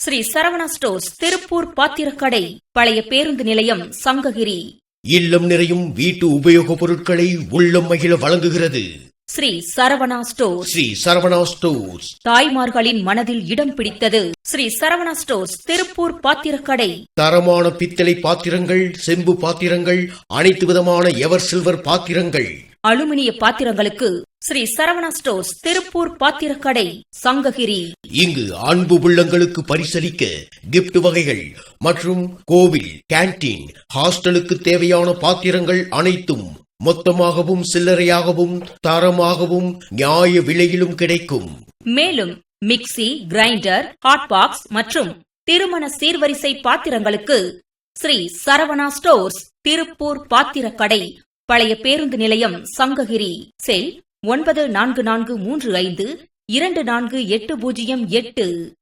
Sri Saravana stores Tiruppur பாத்திரக்கடை பழைய பேருந்து நிலையம் சங்ககிரி. இல்லம் நிறையும் வீட்டு உபயோகப் பொருட்களை உள்ளம் மகிழ வழங்குகிறது. ஸ்ரீ சரவணா ஸ்டோர்ஸ். ஸ்ரீ சரவணா ஸ்டோர்ஸ். தாய்மார்களின் மனதில் இடம் பிடித்தது. ஸ்ரீ சரவணா ஸ்டோர்ஸ் திருப்பூர் பாத்திரக்கடை. தரமான பித்தளை பாத்திரங்கள் செம்பு பாத்திரங்கள் அனைத்து விதமான எவர் சில்வர் பாத்திரங்கள். அலுமினிய பாத்திரங்களுக்கு ஸ்ரீ சரவணா ஸ்டோர்ஸ் திருப்பூர் பாத்திரக்கடை சங்ககிரி. இங்கு அன்பு உள்ளங்களுக்கு பரிசளிக்க gift வகைகள் மற்றும் கோவில் கேண்டீன் ஹாஸ்டலுக்கு தேவையான பாத்திரங்கள் அனைத்தும் மொத்தமாகவும் சில்லறையாகவும் தரமாகவும் நியாய விலையிலும் கிடைக்கும். மேலும் மிக்ஸி கிரைண்டர் ஹாட் பாக்ஸ் மற்றும் திருமண சீர்வரிசை பாத்திரங்களுக்கு ஸ்ரீ சரவணா ஸ்டோர்ஸ் திருப்பூர் பாத்திரக்கடை பழைய பேருந்து நிலையம் சங்ககிரி. செல் ஒன்பது நான்கு நான்கு மூன்று ஐந்து இரண்டு நான்கு எட்டு பூஜ்ஜியம் எட்டு.